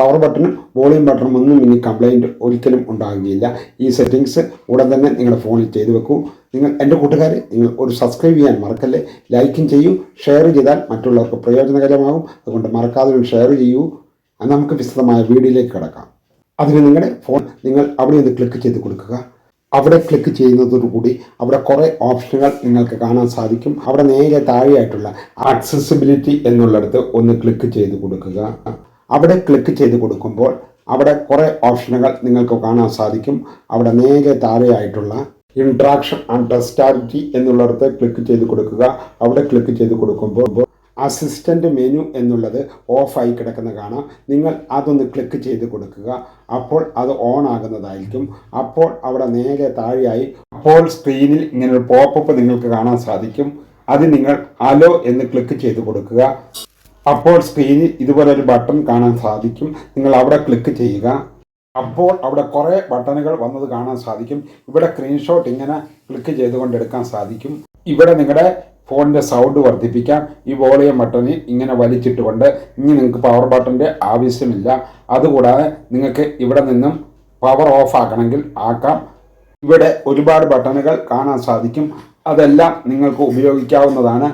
Power ബട്ടണും volume ബട്ടണും ഒന്നും ഇനി കംപ്ലൈന്റ് ഒരിക്കലും ഉണ്ടാകുകയില്ല ഈ സെറ്റിങ്സ് ഉടൻ തന്നെ നിങ്ങളുടെ ഫോണിൽ ചെയ്തു വെക്കൂ. നിങ്ങൾ എന്റെ കൂട്ടുകാരെ നിങ്ങൾ ഒരു സബ്സ്ക്രൈബ് ചെയ്യാൻ മറക്കല്ലേ? ലൈക്കും ചെയ്യൂ. ഷെയർ ചെയ്താൽ മറ്റുള്ളവർക്ക് പ്രയോജനകരമാകും. അതുകൊണ്ട് മറക്കാതെ ഷെയർ ചെയ്യൂ. നമുക്ക് വിശദമായ വീഡിയോയിലേക്ക് കിടക്കാം. അതിന് നിങ്ങളുടെ ഫോൺ നിങ്ങൾ അവിടെ ഒന്ന് ക്ലിക്ക് ചെയ്ത് കൊടുക്കുക. അവിടെ ക്ലിക്ക് ചെയ്യുന്നതോടുകൂടി അവിടെ കുറേ ഓപ്ഷനുകൾ നിങ്ങൾക്ക് കാണാൻ സാധിക്കും. അവിടെ നേരെ താഴെയായിട്ടുള്ള ആക്സസിബിലിറ്റി എന്നുള്ളിടത്ത് ഒന്ന് ക്ലിക്ക് ചെയ്ത് കൊടുക്കുക. അവിടെ ക്ലിക്ക് ചെയ്ത് കൊടുക്കുമ്പോൾ അവിടെ കുറേ ഓപ്ഷനുകൾ നിങ്ങൾക്ക് കാണാൻ സാധിക്കും. അവിടെ നേരെ താഴെയായിട്ടുള്ള ഇൻട്രാക്ഷൻ ടെസ്റ്റാലിറ്റി എന്നുള്ളിടത്ത് ക്ലിക്ക് ചെയ്ത് കൊടുക്കുക. അവിടെ ക്ലിക്ക് ചെയ്ത് കൊടുക്കുമ്പോൾ അസിസ്റ്റന്റ് മെനു എന്നുള്ളത് ഓഫായി കിടക്കുന്ന കാണാം. നിങ്ങൾ അതൊന്ന് ക്ലിക്ക് ചെയ്ത് കൊടുക്കുക. അപ്പോൾ അത് ഓൺ ആകുന്നതായിരിക്കും. അപ്പോൾ അവിടെ നേരെ താഴെയായി അപ്പോൾ സ്ക്രീനിൽ ഇങ്ങനെ ഒരു പോപ്പപ്പ് നിങ്ങൾക്ക് കാണാൻ സാധിക്കും. അത് നിങ്ങൾ അലോ എന്ന് ക്ലിക്ക് ചെയ്ത് കൊടുക്കുക. അപ്പോൾ സ്ക്രീനിൽ ഇതുപോലെ ഒരു ബട്ടൺ കാണാൻ സാധിക്കും. നിങ്ങൾ അവിടെ ക്ലിക്ക് ചെയ്യുക. അപ്പോൾ അവിടെ കുറേ ബട്ടണുകൾ വന്നത് കാണാൻ സാധിക്കും. ഇവിടെ സ്ക്രീൻഷോട്ട് ഇങ്ങനെ ക്ലിക്ക് ചെയ്തുകൊണ്ട് എടുക്കാൻ സാധിക്കും. ഇവിടെ നിങ്ങളുടെ ഫോണിന്റെ സൗണ്ട് വർദ്ധിപ്പിക്കാം. ഈ വോളിയം ബട്ടണിൽ ഇങ്ങനെ വലിച്ചിട്ടുകൊണ്ട് ഇനി നിങ്ങൾക്ക് പവർ ബട്ടന്റെ ആവശ്യമില്ല. അതുകൂടാതെ നിങ്ങൾക്ക് ഇവിടെ നിന്നും പവർ ഓഫ് ആക്കണമെങ്കിൽ ആക്കാം. ഇവിടെ ഒരുപാട് ബട്ടണുകൾ കാണാൻ സാധിക്കും. അതെല്ലാം നിങ്ങൾക്ക് ഉപയോഗിക്കാവുന്നതാണ്.